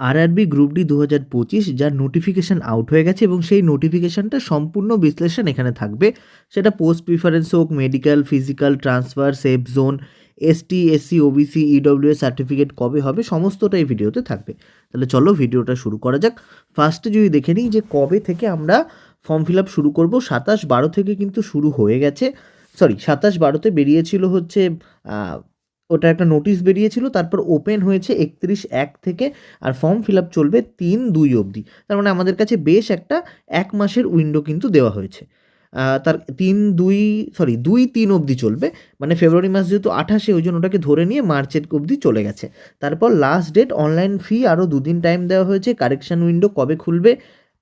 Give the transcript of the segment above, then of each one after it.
RRB group D দু হাজার পঁচিশ, যার নোটিফিকেশান আউট হয়ে গেছে এবং সেই নোটিফিকেশানটা সম্পূর্ণ বিশ্লেষণ এখানে থাকবে। সেটা পোস্ট প্রিফারেন্স হোক medical physical transfer safe zone ST SC OBC EWS certificate কবে হবে, সমস্তটা এই ভিডিওতে থাকবে। তাহলে চলো ভিডিওটা শুরু করা যাক। ফার্স্টে যদি দেখে নিই যে কবে থেকে আমরা ফর্ম ফিল আপ শুরু করব, সাতাশ বারো থেকে কিন্তু শুরু হয়ে গেছে। সরি সাতাশ বারোতে বেরিয়েছিল হচ্ছে ওটা একটা নোটিশ বেরিয়েছিল, তারপর ওপেন হয়েছে একত্রিশ এক থেকে, আর ফর্ম ফিল আপ চলবে তিন দুই অবধি। তার মানে আমাদের কাছে বেশ একটা এক মাসের উইন্ডো কিন্তু দেওয়া হয়েছে। তার তিন দুই সরি দুই তিন অবধি চলবে। মানে ফেব্রুয়ারি মাস যেহেতু আঠাশে, ওই জন্য ওটাকে ধরে নিয়ে মার্চের অবধি চলে গেছে। তারপর লাস্ট ডেট অনলাইন ফি আরও দুদিন টাইম দেওয়া হয়েছে কারেকশান উইন্ডো কবে খুলবে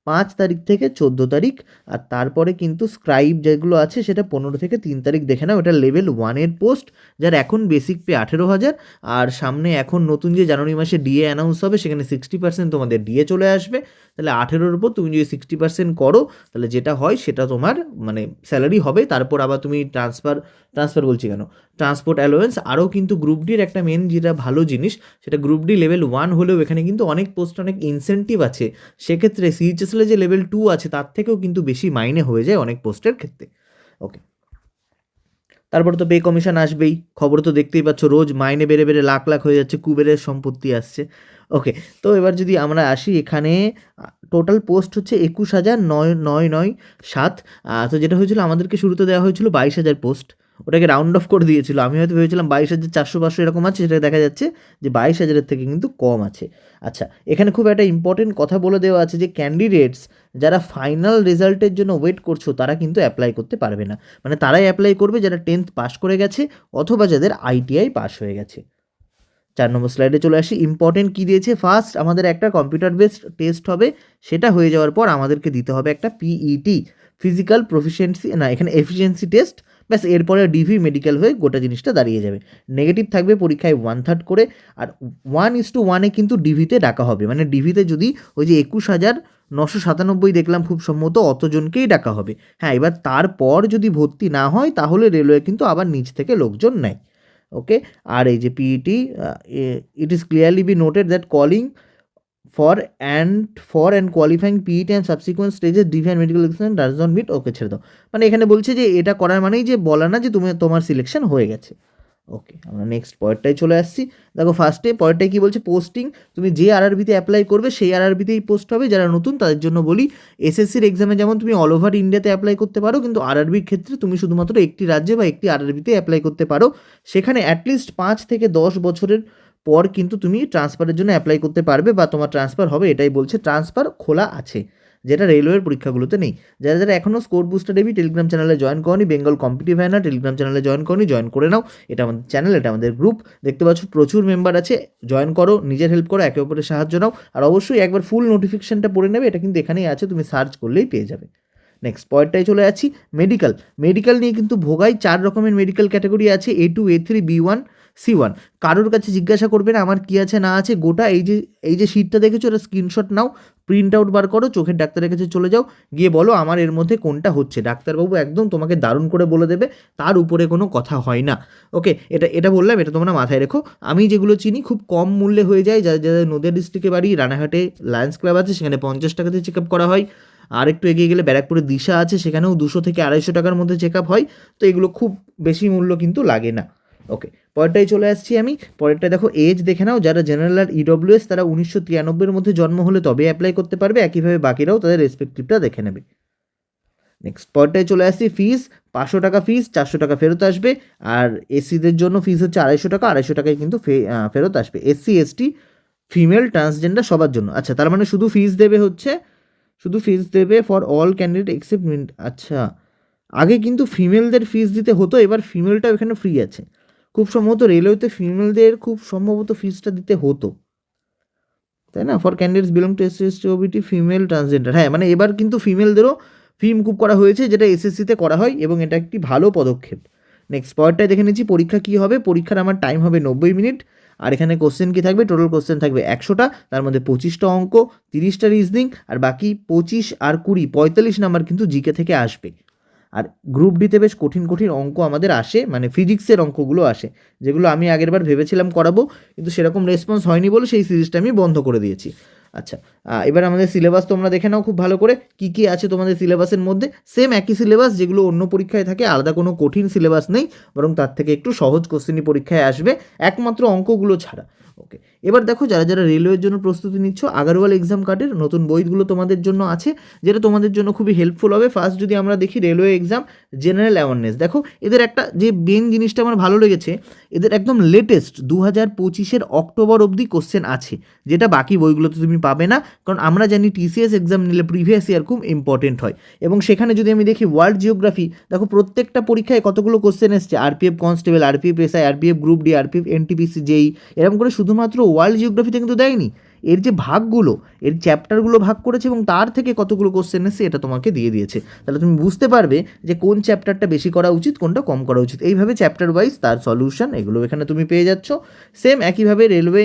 পাঁচ তারিখ থেকে চোদ্দ তারিখ, আর তারপরে কিন্তু স্ক্রাইব যেগুলো আছে সেটা পনেরো থেকে তিন তারিখ দেখে নাও। এটা লেভেল ওয়ানের পোস্ট যার এখন বেসিক পে আঠেরো হাজার, আর সামনে এখন নতুন যে জানুয়ারি মাসে ডিএ অ্যানাউন্স হবে, সেখানে সিক্সটি পার্সেন্ট তোমাদের ডিএ চলে আসবে। তাহলে আঠেরোর উপর তুমি যদি সিক্সটি পার্সেন্ট করো, তাহলে যেটা হয় সেটা তোমার মানে স্যালারি হবে। তারপর আবার তুমি ট্রান্সফার ট্রান্সফার বলছি কেন? ট্রান্সপোর্ট অ্যালোয়েন্স আরও কিন্তু গ্রুপ ডির একটা মেন যেটা ভালো জিনিস, সেটা গ্রুপ ডি লেভেল ওয়ান হলেও এখানে কিন্তু অনেক পোস্ট অনেক ইনসেন্টিভ আছে। সেক্ষেত্রে সিএইচএসএল যে লেভেল টু আছে, তার থেকেও কিন্তু বেশি মাইনে হয়ে যায় অনেক পোস্টের ক্ষেত্রে। ওকে তারপর তো পে কমিশন আসবেই। খবর তো দেখতেই পাচ্ছ, রোজ মাইনে বেড়ে বেড়ে লাখ লাখ হয়ে যাচ্ছে, কুবেরের সম্পত্তি আসছে। ওকে তো এবার যদি আমরা আসি এখানে টোটাল পোস্ট হচ্ছে একুশ হাজার নয় নয় নয়, সাত। তো যেটা হয়েছিল, আমাদেরকে শুরুতে দেওয়া হয়েছিল বাইশ হাজার পোস্ট ওটাকে রাউন্ড অফ করে দিয়েছিল। আমি হয়তো ভেবেছিলাম বাইশ হাজার চারশো পাঁচশো এরকম আছে, সেটা দেখা যাচ্ছে যে বাইশ হাজারের থেকে কিন্তু কম আছে। আচ্ছা এখানে খুব একটা ইম্পর্টেন্ট কথা বলে দেওয়া আছে যে ক্যান্ডিডেটস যারা ফাইনাল রেজাল্টের জন্য ওয়েট করছ, তারা কিন্তু অ্যাপ্লাই করতে পারবে না। মানে তারাই অ্যাপ্লাই করবে যারা টেন্থ পাস করে গেছে, অথবা যাদের আইটিআই পাস হয়ে গেছে। চার নম্বর স্লাইডে চলে আসি। ইম্পর্টেন্ট কী দিয়েছে? ফার্স্ট আমাদের একটা কম্পিউটার বেসড টেস্ট হবে, সেটা হয়ে যাওয়ার পর আমাদেরকে দিতে হবে একটা পিইটি ফিজিক্যাল প্রফিসিয়েন্সি না, এখানে এফিসিয়েন্সি টেস্ট ব্যাস, এরপরে ডিভি মেডিকেল হয়ে গোটা জিনিসটা দাঁড়িয়ে যাবে। নেগেটিভ থাকবে পরীক্ষায় ওয়ান থার্ড করে, আর ওয়ান ইস টু ওয়ানে কিন্তু ডিভিতে ডাকা হবে। মানে ডিভিতে যদি ওই যে একুশ হাজার নশো সাতানব্বই দেখলাম খুব সম্ভবত অতজনকেই ডাকা হবে। হ্যাঁ এবার তারপর যদি ভর্তি না হয়, তাহলে রেলওয়ে কিন্তু আবার নিচ থেকে লোকজন নেয়। ওকে আর এই যে PET it is clearly be noted that calling for and for and qualifying PET and subsequent স্টেজে DV and medical exam does not meet okay ছেড়ে দাও। মানে এখানে বলছে যে এটা করার মানেই যে বলা না যে তুমি, তোমার সিলেকশন হয়ে গেছে। ওকে আমরা নেক্সট পয়েন্টটাই চলে আসছি। দেখো ফার্স্টে পয়েন্টটাই কী বলছে? পোস্টিং তুমি যে আর আরআরবিতে অ্যাপ্লাই করবে, সেই আর আরআরবিতেই পোস্ট হবে। যারা নতুন, তাদের জন্য বলি এসএসসির এক্সামে যেমন তুমি অল ওভার ইন্ডিয়াতে অ্যাপ্লাই করতে পারো, কিন্তু আরআরবির ক্ষেত্রে তুমি শুধুমাত্র একটি রাজ্যে বা একটি আরআরবিতে অ্যাপ্লাই করতে পারো। সেখানে অ্যাটলিস্ট পাঁচ থেকে দশ বছরের পর কিন্তু তুমি ট্রান্সফারের জন্য অ্যাপ্লাই করতে পারবে বা তোমার ট্রান্সফার হবে, এটাই বলছে। ট্রান্সফার খোলা আছে, যেটা রেলওয়ের পরীক্ষাগুলোতে নেই। যারা যারা এখনও স্কোর বুস্টার দেবী টেলিগ্রাম চ্যানেলে জয়েন করনি বেঙ্গল কম্পিটিভ হয় না টেলিগ্রাম চ্যানেলে জয়েন করনি জয়েন করে নাও। এটা আমাদের চ্যানেল এটা আমাদের গ্রুপ দেখতে পাচ্ছ প্রচুর মেম্বার আছে জয়েন করো, নিজের হেল্প করো, একে অপরের সাহায্য নাও। আর অবশ্যই একবার ফুল নোটিফিকেশনটা পড়ে নেবে, এটা কিন্তু এখানেই আছে, তুমি সার্চ করলেই পেয়ে যাবে। নেক্সট পয়েন্টটাই চলে যাচ্ছি মেডিকেল মেডিকেল নিয়ে কিন্তু ভোগাই, চার রকমের মেডিকেল ক্যাটাগরি আছে A two A three B one C one কারোর কাছে জিজ্ঞাসা করবে না, আমার কী আছে না আছে, গোটা এই যে এই যে শিটটা দেখেছ, ওটা স্ক্রিনশট নাও প্রিন্ট আউট বার করো, চোখের ডাক্তারের কাছে চলে যাও, গিয়ে বলো আমার এর মধ্যে কোনটা হচ্ছে। ডাক্তারবাবু একদম তোমাকে দারুণ করে বলে দেবে, তার উপরে কোনো কথা হয় না। ওকে, এটা এটা বললাম, এটা তোমরা মাথায় রেখো। আমি যেগুলো চিনি, খুব কম মূল্যে হয়ে যায়। যাদের যাদের নদিয়া ডিস্ট্রিক্টে বাড়ি, রানাঘাটে লায়ন্স ক্লাব আছে, সেখানে পঞ্চাশ টাকাতে চেক আপ করা হয়। আর একটু এগিয়ে গেলে ব্যারাকপুরে দিশা আছে, সেখানেও দুশো থেকে আড়াইশো টাকার মধ্যে চেক আপ হয়। তো এগুলো খুব বেশি মূল্য কিন্তু লাগে না। ওকে পরেরটাই চলে আসছি আমি। পরেরটা দেখো এজ দেখে নাও, যারা জেনারেল আর ইডব্লিউএস তারা উনিশশো তিরানব্বইয়ের মধ্যে জন্ম হলে তবে অ্যাপ্লাই করতে পারবে। একইভাবে বাকিরাও তাদের রেসপেক্টিভটা দেখে নেবে। নেক্সট পরেরটায় চলে আসছি ফিস পাঁচশো টাকা ফিস চারশো টাকা ফেরত আসবে। আর এসসিদের জন্য ফিস হচ্ছে আড়াইশো টাকা, আড়াইশো টাকায় কিন্তু ফেরত আসবে। এসসি এসটি ফিমেল ট্রান্সজেন্ডার সবার জন্য। আচ্ছা তার মানে শুধু ফিস দেবে হচ্ছে, শুধু ফিস দেবে ফর অল ক্যান্ডিডেট এক্সেপ্ট আচ্ছা আগে কিন্তু ফিমেলদের ফিস দিতে হতো, এবার ফিমেলটাও এখানে ফ্রি আছে। খুব সম্ভবত রেলওয়েতে ফিমেলদের খুব সম্ভবত ফিজটা দিতে হতো। তাই না? For candidates belong to S S OBT female transgender হ্যাঁ মানে এবার কিন্তু ফিমেলদেরও ফি মুকুব করা হয়েছে, যেটা এসএসসিতে করা হয় এবং এটা একটি ভালো পদক্ষেপ। নেক্সট পয়েন্টটায় দেখে নিচ্ছি, পরীক্ষা কী হবে? পরীক্ষার আমার টাইম হবে নব্বই মিনিট। আর এখানে কোশ্চেন কী থাকবে? টোটাল কোশ্চেন থাকবে একশোটা, তার মধ্যে পঁচিশটা অঙ্ক, তিরিশটা রিজনিং আর বাকি পঁচিশ আর কুড়ি, পঁয়তাল্লিশ নাম্বার কিন্তু জিকে থেকে আসবে। আর গ্রুপ ডিতে বেশ কঠিন কঠিন অঙ্ক আমাদের আসে মানে ফিজিক্সের অঙ্কগুলো আসে, যেগুলো আমি আগেরবার ভেবেছিলাম করাবো, কিন্তু সেরকম রেসপন্স হয়নি বলে সেই সিরিজটা আমি বন্ধ করে দিয়েছি। আচ্ছা এবার আমাদের সিলেবাস তোমরা দেখে নাও খুব ভালো করে, কি কি আছে তোমাদের সিলেবাসের মধ্যে? সেম একই সিলেবাস যেগুলো অন্য পরীক্ষায় থাকে, আলাদা কোনো কঠিন সিলেবাস নেই, বরং তার থেকে একটু সহজ কোশ্চেনই পরীক্ষায় আসবে, একমাত্র অঙ্কগুলো ছাড়া। ওকে এবার দেখো যারা যারা রেলওয়ের জন্য প্রস্তুতি নিচ্ছ আগারওয়াল এক্সাম কার্ডের নতুন বইগুলো তোমাদের জন্য আছে, যেটা তোমাদের জন্য খুবই হেল্পফুল হবে। ফার্স্ট যদি আমরা দেখি রেলওয়ে এক্সাম জেনারেল অ্যাওয়ারনেস দেখো, এদের একটা যে মেন জিনিসটা আমার ভালো লেগেছে, এদের একদম লেটেস্ট দু হাজার পঁচিশের অক্টোবর অবধি কোশ্চেন আছে, যেটা বাকি বইগুলোতে তুমি পাবে না, কারণ আমরা জানি টিসিএস এক্সাম নিলে প্রিভিয়াস ইয়ার খুব ইম্পর্টেন্ট হয়। এবং সেখানে যদি আমি দেখি ওয়ার্ল্ড জিওগ্রাফি দেখো প্রত্যেকটা পরীক্ষায় কতগুলো কোশ্চেন এসছে RPF constable RPF SI RPF group D RPF NTPC JE এরকম করে শুধুমাত্র ওয়ার্ল্ড জিওগ্রাফিতে কিন্তু দেয়নি। এর যে ভাগগুলো, এর চ্যাপ্টারগুলো ভাগ করেছে এবং তার থেকে কতগুলো কোশ্চেন এসে এটা তোমাকে দিয়ে দিয়েছে। তাহলে তুমি বুঝতে পারবে যে কোন চ্যাপ্টারটা বেশি করা উচিত, কোনটা কম করা উচিত। এইভাবে চ্যাপ্টার ওয়াইজ তার সলিউশন এগুলো এখানে তুমি পেয়ে যাচ্ছ। সেম একইভাবে railway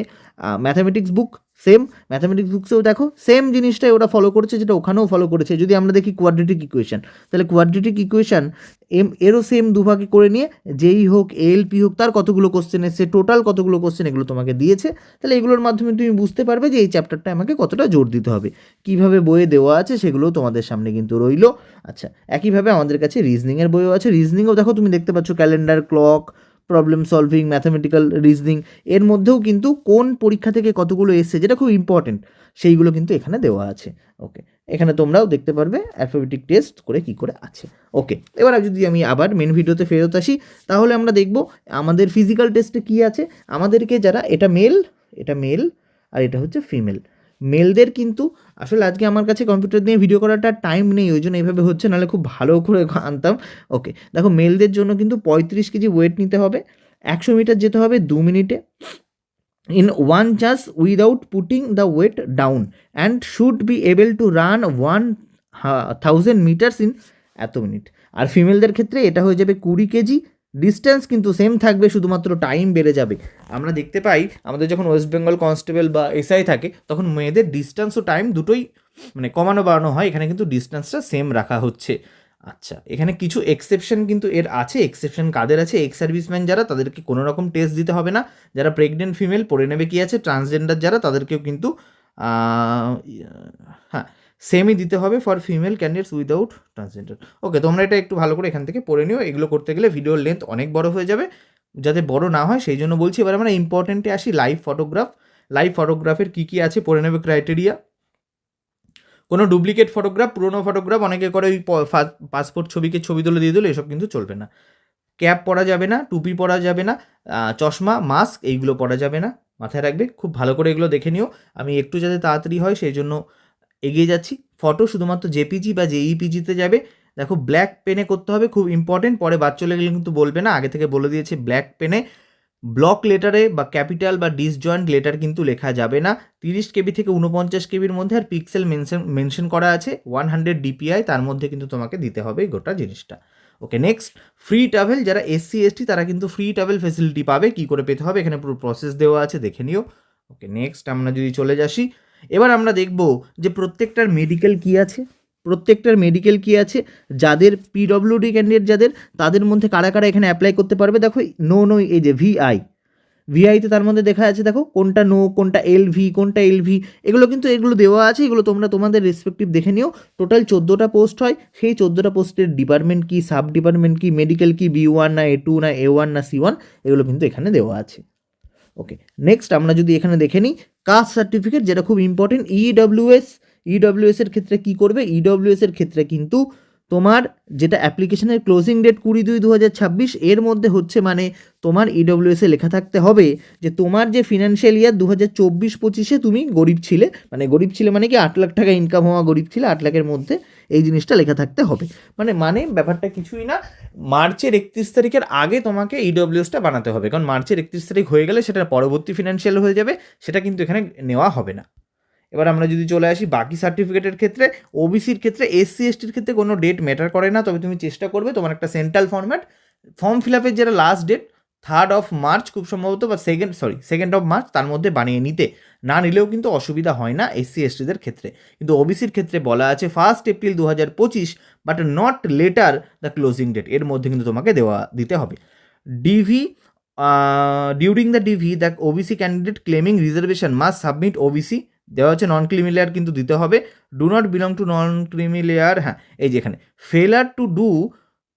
mathematics book same mathematics বুকসেও দেখো সেম জিনিসটাই ওরা ফলো করেছে, যেটা ওখানেও ফলো করেছে। যদি আমরা দেখি কোয়াড্রেটিক ইকুয়েশন তাহলে কোয়াড্রেটিক ইকুয়েশন এম, এরও সেম দুভাগে করে নিয়ে, যেই হোক এএলপি হোক, তার কতগুলো কোশ্চেন এসছে টোটাল কতগুলো কোশ্চেন এগুলো তোমাকে দিয়েছে, তাহলে এগুলোর মাধ্যমে তুমি বুঝতে পারবে যে এই চ্যাপ্টারটা আমাকে কতটা জোর দিতে হবে। কীভাবে বইয়ে দেওয়া আছে সেগুলোও তোমাদের সামনে কিন্তু রইল। আচ্ছা একইভাবে আমাদের কাছে রিজনিংয়ের বইও আছে। রিজনিংও দেখো, তুমি দেখতে পাচ্ছ calendar clock problem solving mathematical reasoning এর মধ্যেও কিন্তু কোন পরীক্ষা থেকে কতগুলো এসছে যেটা খুব ইম্পর্টেন্ট সেইগুলো কিন্তু এখানে দেওয়া আছে। ওকে এখানে তোমরাও দেখতে পারবে অ্যালফাবেটিক টেস্ট করে কি করে আছে। ওকে এবার যদি আমি আবার মেন ভিডিওতে ফেরত আসি, তাহলে আমরা দেখব আমাদের ফিজিক্যাল টেস্টে কি আছে, আমাদেরকে যারা, এটা মেল এটা মেল আর এটা হচ্ছে ফিমেল মেলদের কিন্তু আসলে আজকে আমার কাছে কম্পিউটার নিয়ে ভিডিও করাটা টাইম নেই, ওই জন্য এইভাবে হচ্ছে, নাহলে খুব ভালো করে আনতাম। ওকে দেখো, মেলদের জন্য কিন্তু পঁয়ত্রিশ কেজি ওয়েট নিতে হবে, একশো মিটার যেতে হবে দু মিনিটে in one chance without putting the weight down and should be able to run one thousand metres in এত মিনিট আর ফিমেলদের ক্ষেত্রে এটা হয়ে যাবে কুড়ি কেজি ডিস্টেন্স কিন্তু সেম থাকবে, শুধুমাত্র টাইম বেড়ে যাবে। আমরা দেখতে পাই, আমাদের যখন ওয়েস্ট বেঙ্গল কনস্টেবল বা এসআই থাকে, তখন মেয়েদের ডিস্টেন্স ও টাইম দুটোই মানে কমানো বাড়ানো হয়। এখানে কিন্তু ডিস্টেন্সটা সেম রাখা হচ্ছে। আচ্ছা এখানে কিছু এক্সেপশন কিন্তু এর আছে। এক্সেপশন কাদের আছে? এক্স সার্ভিসম্যান যারা, তাদেরকে কোনো রকম টেস্ট দিতে হবে না। যারা প্রেগনেন্ট ফিমেল পড়ে নেবে কি আছে? ট্রান্সজেন্ডার যারা, তাদেরকেও কিন্তু হ্যাঁ সেমই দিতে হবে for female candidates without transgender okay তোমরা এটা একটু ভালো করে এখান থেকে পড়ে নিও। এগুলো করতে গেলে ভিডিওর লেন্থ অনেক বড় হয়ে যাবে। যাতে বড় না হয়, সেই জন্য বলছি এবার আমরা ইম্পর্টেন্টে আসি লাইভ ফটোগ্রাফ লাইভ ফটোগ্রাফের কী কী আছে পড়ে নেবে ক্রাইটেরিয়া কোনো ডুপ্লিকেট ফটোগ্রাফ পুরোনো ফটোগ্রাফ অনেকে করে ওই পাসপোর্ট ছবিকে ছবি তুলে দিয়ে দিলে এসব কিন্তু চলবে না। ক্যাপ পরা যাবে না, টুপি পরা যাবে না চশমা মাস্ক এইগুলো পরা যাবে না। মাথায় রাখবে, খুব ভালো করে এগুলো দেখে নিও। আমি একটু যাতে তাড়াতাড়ি হয়, সেই জন্য এগিয়ে যাচ্ছি। ফটো শুধুমাত্র জেপিজি বা জেইপিজিতে যাবে। দেখো ব্ল্যাক পেনে করতে হবে, খুব ইম্পর্টেন্ট পরে বাদ চলে গেলে কিন্তু বলবে না। আগে থেকে বলে দিয়েছে ব্ল্যাক পেনে ব্লক লেটারে বা ক্যাপিটাল বা ডিসজয়েন্ট লেটার কিন্তু লেখা যাবে না। তিরিশ কেবি থেকে উনপঞ্চাশ কেবির মধ্যে আর পিক্সেল মেনশন মেনশন করা আছে। ওয়ান হান্ড্রেড ডিপিআই তার মধ্যে কিন্তু তোমাকে দিতে হবে গোটা জিনিসটা। ওকে নেক্সট ফ্রি ট্রাভেল যারা এসসি এসটি তারা কিন্তু ফ্রি ট্রাভেল ফেসিলিটি পাবে। কী করে পেতে হবে? এখানে পুরো প্রসেস দেওয়া আছে, দেখে নিও। ওকে নেক্সট আমরা যদি চলে যাসি। এবার আমরা দেখব যে প্রত্যেকটার মেডিকেল কি আছে, প্রত্যেকটার মেডিকেল কি আছে, যাদের পিডব্লিউডি ক্যান্ডিডেট যাদের, তাদের মধ্যে কারা কারা এখানে অ্যাপ্লাই করতে পারবে? দেখো নো নো এই যে ভিআই ভিআইতে তার মধ্যে দেখা আছে দেখো, কোনটা নো কোনটা এল ভি কোনটা এল ভি এগুলো কিন্তু এগুলো দেওয়া আছে, এগুলো তোমরা তোমাদের রেসপেক্টিভ দেখে নিও। টোটাল চোদ্দোটা পোস্ট হয়, সেই চোদ্দোটা পোস্টের ডিপার্টমেন্ট কি সাব ডিপার্টমেন্ট কি মেডিকেল কি বি ওয়ান না এ টু না এ ওয়ান না সি ওয়ান এগুলো কিন্তু এখানে দেওয়া আছে। ওকে নেক্সট আমরা যদি এখানে দেখে নিই কাস্ট সার্টিফিকেট যেটা খুব ইম্পর্টেন্ট ইডব্লিউএস ইডব্লিউএস এর ক্ষেত্রে কি করবে? ইডব্লিউএস এর ক্ষেত্রে কিন্তু তোমার যেটা অ্যাপ্লিকেশনের ক্লোজিং ডেট কুড়ি দুই দু এর মধ্যে হচ্ছে মানে তোমার ইডব্লিউএস এ লেখা থাকতে হবে যে তোমার যে ফিনান্সিয়াল ইয়ার দু হাজার চব্বিশ পঁচিশে তুমি গরিব ছিলে। মানে গরিব ছিলে মানে কি আট লাখ টাকা ইনকাম হওয়া গরিব ছিলে, আট লাখের মধ্যে এই জিনিসটা লেখা থাকতে হবে। মানে মানে ব্যাপারটা কিছুই না, মার্চের একত্রিশ তারিখের আগে তোমাকে ইডব্লিউএসটা বানাতে হবে। কারণ মার্চের একত্রিশ তারিখ হয়ে গেলে সেটা পরবর্তী ফিনান্সিয়াল হয়ে যাবে, সেটা কিন্তু এখানে নেওয়া হবে না। এবার আমরা যদি চলে আসি বাকি সার্টিফিকেটের ক্ষেত্রে ওবিসির ক্ষেত্রে এসসি এসটির ক্ষেত্রে কোনো ডেট ম্যাটার করে না, তবে তুমি চেষ্টা করবে তোমার একটা সেন্ট্রাল ফর্ম্যাট ফর্ম ফিল আপের যেটা last date third of March খুব সম্ভবত বা second sorry second of March তার মধ্যে বানিয়ে নিতে। না নিলেও কিন্তু অসুবিধা হয় না এসসি এসটিদের ক্ষেত্রে। কিন্তু ওবিসির ক্ষেত্রে বলা আছে ফার্স্ট এপ্রিল দু হাজার পঁচিশ but not later the closing date এর মধ্যে কিন্তু তোমাকে দেওয়া, দিতে হবে। DV during the DV the OBC candidate claiming reservation must submit OBC দেওয়া হচ্ছে নন ক্রিমি লেয়ার কিন্তু দিতে হবে। Do not belong to non creamy layer হ্যাঁ এই যেখানে failure to do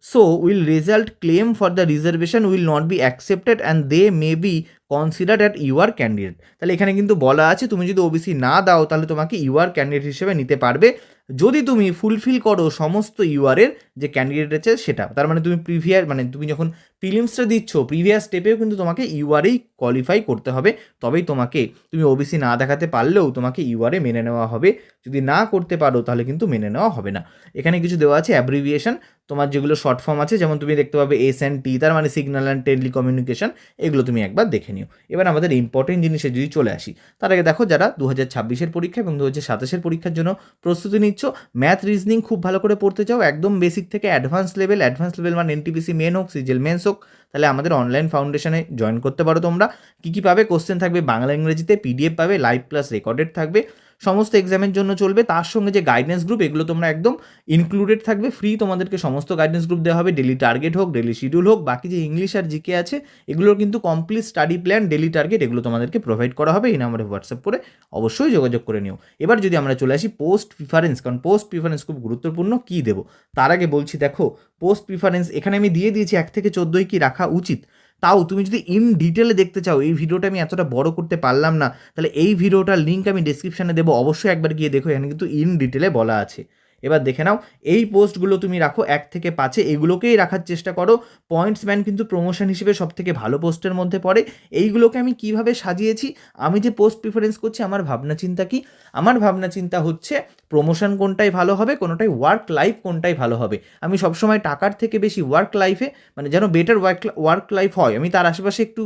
so will result claim for the reservation will not be accepted and they may be considered at UR candidate তাহলে এখানে কিন্তু বলা আছে, তুমি যদি ওবিসি না দাও, তাহলে তোমাকে ইউআর ক্যান্ডিডেট হিসেবে নিতে পারবে। যদি তুমি ফুলফিল করো সমস্ত ইউআরের যে ক্যান্ডিডেট আছে সেটা, তার মানে তুমি প্রিভিয়াস মানে তুমি যখন প্রিলিমসটা দিচ্ছ প্রিভিয়াস স্টেপেও কিন্তু তোমাকে ইউআরেই কোয়ালিফাই করতে হবে। তবেই তোমাকে, তুমি ওবিসি না দেখাতে পারলেও তোমাকে ইউআরে মেনে নেওয়া হবে। যদি না করতে পারো তাহলে কিন্তু মেনে নেওয়া হবে না। এখানে কিছু দেওয়া আছে অ্যাব্রিভিয়েশন তোমার যেগুলো শর্ট ফর্ম আছে, যেমন তুমি দেখতে পাবে এস অ্যান্ড টি তার মানে সিগন্যাল অ্যান্ড টেলিকমিউনিকেশন এগুলো তুমি একবার দেখে নিও। এবার আমাদের ইম্পর্টেন্ট জিনিসে যদি চলে আসি, তার আগে দেখো যারা দু হাজার ছাব্বিশের পরীক্ষা এবং দু হাজার সাতাশের পরীক্ষার জন্য প্রস্তুতি নিচ্ছ ম্যাথ রিজনিং খুব ভালো করে পড়তে চাও, একদম বেসিক থেকে অ্যাডভান্স লেভেল অ্যাডভান্স লেভেল মানে এনটিপিসি মেন হোক সিজেল মেন্স হোক, তাহলে আমাদের অনলাইন ফাউন্ডেশনে জয়েন করতে পারো তোমরা। কী কী পাবে? কোশ্চেন থাকবে, বাংলা, ইংরেজিতে পিডিএফ পাবে লাইভ প্লাস রেকর্ডেড থাকবে। সমস্ত এক্সামের জন্য চলবে। তার সঙ্গে যে গাইডেন্স গ্রুপ এগুলো তোমরা একদম ইনক্লুডেড থাকবে। ফ্রি তোমাদেরকে সমস্ত গাইডেন্স গ্রুপ দেওয়া হবে। ডেলি টার্গেট হোক ডেলি শিডিউল হোক, বাকি যে ইংলিশ আর জিকে আছে, এগুলোর কিন্তু complete study plan daily target এগুলো তোমাদেরকে প্রোভাইড করা হবে। এই নাম্বারে হোয়াটসঅ্যাপ করে অবশ্যই যোগাযোগ করে নিও। এবার যদি আমরা চলে আসি পোস্ট প্রিফারেন্স কারণ পোস্ট প্রিফারেন্স খুব গুরুত্বপূর্ণ। কী দেবো? তার আগে বলছি, দেখো পোস্ট প্রিফারেন্স এখানে আমি দিয়ে দিয়েছি, এক থেকে চোদ্দোই কি রাখা উচিত? তাও তুমি যদি ইন ডিটেলে দেখতে চাও, এই ভিডিওটা আমি এতটা বড় করতে পারলাম না, তাহলে এই ভিডিওটার লিঙ্ক আমি ডিসক্রিপশানে দেবো। অবশ্যই একবার গিয়ে দেখো, এখানে কিন্তু ইন ডিটেলে বলা আছে। এবার দেখে নাও, এই পোস্টগুলো তুমি রাখো এক থেকে পাঁচে, এগুলোকেই রাখার চেষ্টা করো। পয়েন্টস ম্যান কিন্তু প্রমোশন হিসেবে সব থেকে ভালো পোস্টের মধ্যে পড়ে। এইগুলোকে আমি কীভাবে সাজিয়েছি? আমি যে পোস্ট প্রিফারেন্স করছি, আমার ভাবনা চিন্তা কি? আমার ভাবনা চিন্তা হচ্ছে প্রমোশন কোনটাই ভালো হবে, কোনোটাই ওয়ার্ক লাইফ কোনটাই ভালো হবে। আমি সবসময় টাকার থেকে বেশি ওয়ার্ক লাইফে মানে যেন বেটার ওয়ার্ক ওয়ার্ক লাইফ হয়। আমি তার আশেপাশে একটু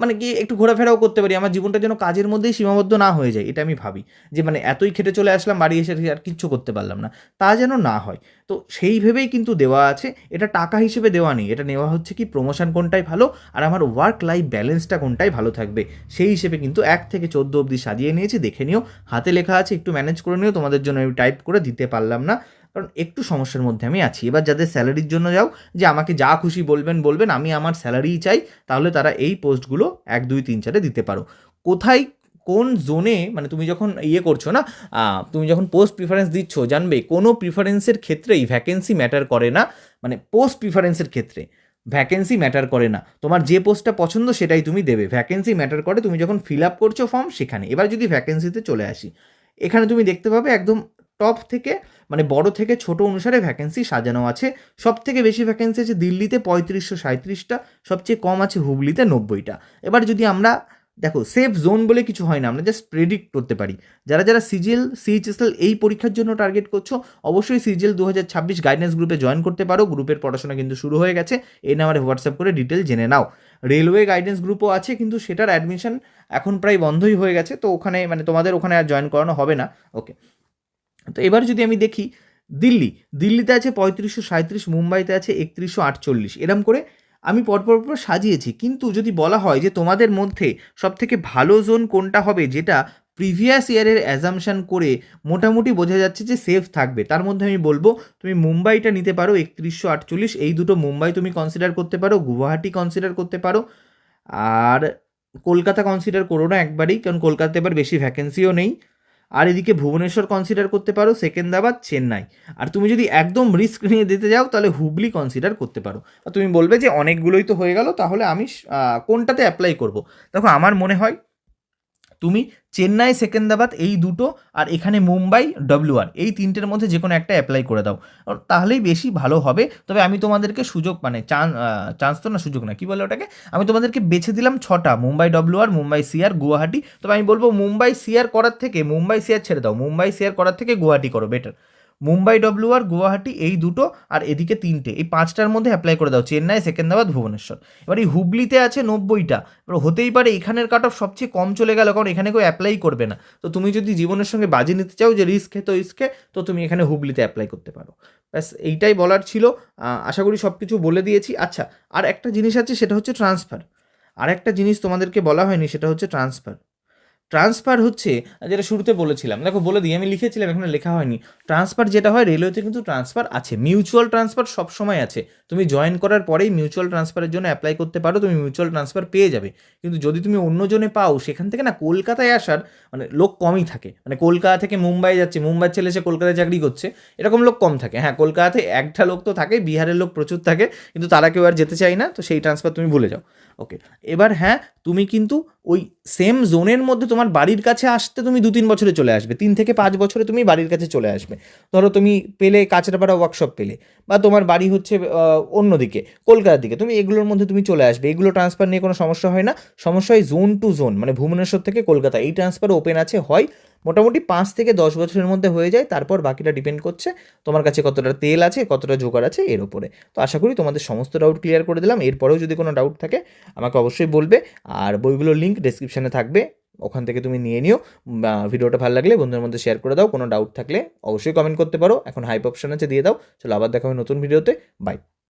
মানে কি একটু ঘোরাফেরাও করতে পারি। আমার জীবনটা যেন কাজের মধ্যেই সীমাবদ্ধ না হয়ে যায়, এটা আমি ভাবি। যে মানে এতই খেটে চলে আসলাম, বাড়ি এসে আর কিচ্ছু করতে পারলাম না। তা যেন না হয়। তো সেই ভেবেই কিন্তু দেওয়া আছে। এটা টাকা হিসেবে দেওয়া নেই। এটা নেওয়া হচ্ছে কি প্রমোশন কোনটাই ভালো আর আমার ওয়ার্ক লাইফ ব্যালেন্সটা কোনটাই ভালো থাকবে। সেই হিসেবে কিন্তু এক থেকে চোদ্দ অবধি সাজিয়ে নিয়েছি। দেখে নিও। হাতে লেখা আছে, একটু ম্যানেজ করে নিও। তোমাদের জন্য আমি টাইপ করে দিতে পারলাম না। কারণ একটু সমস্যার মধ্যে আমি আছি। এবার যাদের স্যালারির জন্য যাও, যে আমাকে যা খুশি বলবেন বলবেন। আমি আমার স্যালারিই চাই। তাহলে তারা এই পোস্টগুলো এক, দুই, তিন, চারে দিতে পারো। কোথায় কোন জোনে মানে তুমি যখন ইয়ে করছ না তুমি যখন পোস্ট প্রিফারেন্স দিচ্ছ, জানবে কোনো প্রিফারেন্সের ক্ষেত্রেই ভ্যাকেন্সি ম্যাটার করে না মানে পোস্ট প্রিফারেন্সের ক্ষেত্রে ভ্যাকেন্সি ম্যাটার করে না। তোমার যে পোস্টটা পছন্দ সেটাই তুমি দেবে। ভ্যাকেন্সি ম্যাটার করে তুমি যখন ফিল আপ করছ ফর্ম সেখানে। এবার যদি ভ্যাকেন্সিতে চলে আসি, এখানে তুমি দেখতে পাবে একদম টপ থেকে মানে বড় থেকে ছোট অনুসারে ভ্যাকেন্সি সাজানো আছে। সব থেকে বেশি ভ্যাকেন্সি আছে দিল্লিতে পঁয়ত্রিশশো সাঁত্রিশটা সবচেয়ে কম আছে হুগলিতে নব্বইটা। এবার যদি আমরা দেখো সেফ জোন বলে কিছু হয় না, আমরা জাস্ট প্রেডিক্ট করতে পারি। যারা যারা সিজিএল সিএইচএসএল এই পরীক্ষার জন্য টার্গেট করছ, অবশ্যই সিজিএল দু হাজার ছাব্বিশ গাইডেন্স গ্রুপে জয়েন করতে পারো। গ্রুপের পড়াশোনা কিন্তু শুরু হয়ে গেছে। এই নাম্বারে হোয়াটসঅ্যাপ করে ডিটেল জেনে নাও। রেলওয়ে গাইডেন্স গ্রুপও আছে, কিন্তু সেটার অ্যাডমিশন এখন প্রায় বন্ধই হয়ে গেছে, তো ওখানে মানে তোমাদের ওখানে আর জয়েন করানো হবে না। ওকে তো এবার যদি আমি দেখি, দিল্লি। দিল্লিতে আছে পঁয়ত্রিশশো সাঁত্রিশ মুম্বাইতে আছে একত্রিশশো আটচল্লিশ। এরম করে আমি পরপর পর সাজিয়েছি। কিন্তু যদি বলা হয় যে তোমাদের মধ্যে সবথেকে ভালো জোন কোনটা হবে, যেটা প্রিভিয়াস ইয়ারের অ্যাজামশান করে মোটামুটি বোঝা যাচ্ছে যে সেফ থাকবে, তার মধ্যে আমি বলব তুমি মুম্বাইটা নিতে পারো একত্রিশশো আটচল্লিশ, এই দুটো মুম্বাই তুমি কনসিডার করতে পারো, গুয়াহাটি কনসিডার করতে পারো। আর কলকাতা কনসিডার করো না একবারেই, কারণ কলকাতাতে এবার বেশি ভ্যাকেন্সিও নেই। আর এদিকে ভুবনেশ্বর কনসিডার করতে পারো সেকেন্দ্রাবাদ চেন্নাই। আর তুমি যদি একদম রিস্ক নিয়ে দিতে যাও, তাহলে হুগলি কনসিডার করতে পারো। তুমি বলবে যে অনেকগুলোই তো হয়ে গেল, তাহলে আমি কোনটাতে অ্যাপ্লাই করব? দেখো, আমার মনে হয় তুমি চেন্নাই, সেকেন্দাবাদ এই দুটো আর এখানে মুম্বাই ডব্লিউআর এই তিনটের মধ্যে যে কোনো একটা অ্যাপ্লাই করে দাও। তাহলেই বেশি ভালো হবে। তবে আমি তোমাদেরকে সুযোগ মানে চান্স চান্স তো না, সুযোগ না, কি বলে ওটাকে? আমি তোমাদেরকে বেছে দিলাম ছটা, মুম্বাই ডব্লিউআর মুম্বাই সিআর গুয়াহাটি। তবে আমি বলব মুম্বাই সিআর করার থেকে, মুম্বাই সিআর ছেড়ে দাও। মুম্বাই সিআর করার থেকে গুয়াহাটি করো better Mumbai W R Guwahati এই দুটো আর এদিকে তিনটে। এই পাঁচটার মধ্যে অ্যাপ্লাই করে দাও, চেন্নাই সেকেন্দ্রাবাদ ভুবনেশ্বর। এবার এই হুগলিতে আছে নব্বইটা। এবার হতেই পারে এখানের কাট অফ সবচেয়ে কম চলে গেল, কারণ এখানে কেউ অ্যাপ্লাই করবে না। তো তুমি যদি জীবনের সঙ্গে বাজি নিতে চাও যে রিস্ক তো রিস্কে তো তুমি এখানে হুগলিতে অ্যাপ্লাই করতে পারো। ব্যাস, এইটাই বলার ছিল। আশা করি সব কিছু বলে দিয়েছি। আচ্ছা আর একটা জিনিস আছে, সেটা হচ্ছে ট্রান্সফার আর একটা জিনিস তোমাদেরকে বলা হয়নি, সেটা হচ্ছে ট্রান্সফার ট্রান্সফার হচ্ছে, যেটা শুরুতে বলেছিলাম। দেখো, বলে দিই, আমি লিখেছিলাম, এখানে লেখা হয়নি। ট্রান্সফার যেটা হয় রেলওয়েতে কিন্তু ট্রান্সফার আছে। মিউচুয়াল ট্রান্সফার সবসময় আছে। তুমি জয়েন করার পরেই মিউচুয়াল ট্রান্সফারের জন্য অ্যাপ্লাই করতে পারো, তুমি মিউচুয়াল ট্রান্সফার পেয়ে যাবে। কিন্তু যদি তুমি অন্যজনে পাও, সেখান থেকে না কলকাতায় আসার মানে লোক কমই থাকে। মানে কলকাতা থেকে মুম্বাই যাচ্ছে মুম্বাই ছেলে এসে কলকাতায় চাকরি করছে, এরকম লোক কম থাকে। হ্যাঁ কলকাতাতে একটা লোক তো থাকে, বিহারের লোক প্রচুর থাকে, কিন্তু তারা কেউ আর যেতে চায় না, তো সেই ট্রান্সফার তুমি ভুলে যাও। ওকে এবার হ্যাঁ তুমি কিন্তু ওই সেম জোনের মধ্যে তোমার বাড়ির কাছে আসতে তুমি দু তিন বছরে চলে আসবে। তিন থেকে পাঁচ বছরে তুমি বাড়ির কাছে চলে আসবে। ধরো তুমি পেলে কাঁচরাপাড়া ওয়ার্কশপ পেলে বা তোমার বাড়ি হচ্ছে অন্যদিকে কলকাতার দিকে, তুমি এগুলোর মধ্যে তুমি চলে আসবে। এগুলো ট্রান্সফার নিয়ে কোনো সমস্যা হয় না। সমস্যা হয় জোন টু জোন মানে ভুবনেশ্বর থেকে কলকাতা। এই ট্রান্সফার ওপেন আছে, হয় মোটামুটি পাঁচ থেকে দশ বছরের মধ্যে হয়ে যায়, তারপর বাকিটা ডিপেন্ড করছে তোমার কাছে কতটা তেল আছে, কতটা জোগাড় আছে এর উপরে। তো আশা করি তোমাদের সমস্ত ডাউট ক্লিয়ার করে দিলাম। এরপরেও যদি কোনো ডাউট থাকে, আমাকে অবশ্যই বলবে। আর বইগুলোর লিঙ্ক ডেসক্রিপশানে থাকবে। ওখান থেকে তুমি নিয়ে নিও। ভিডিওটা ভালো লাগলে বন্ধুদের মধ্যে শেয়ার করে দাও। কোনো ডাউট থাকলে অবশ্যই কমেন্ট করতে পারো। এখন হাইপ অপশন আছে, দিয়ে দাও। চলো আবার দেখা হবে নতুন ভিডিওতে বাই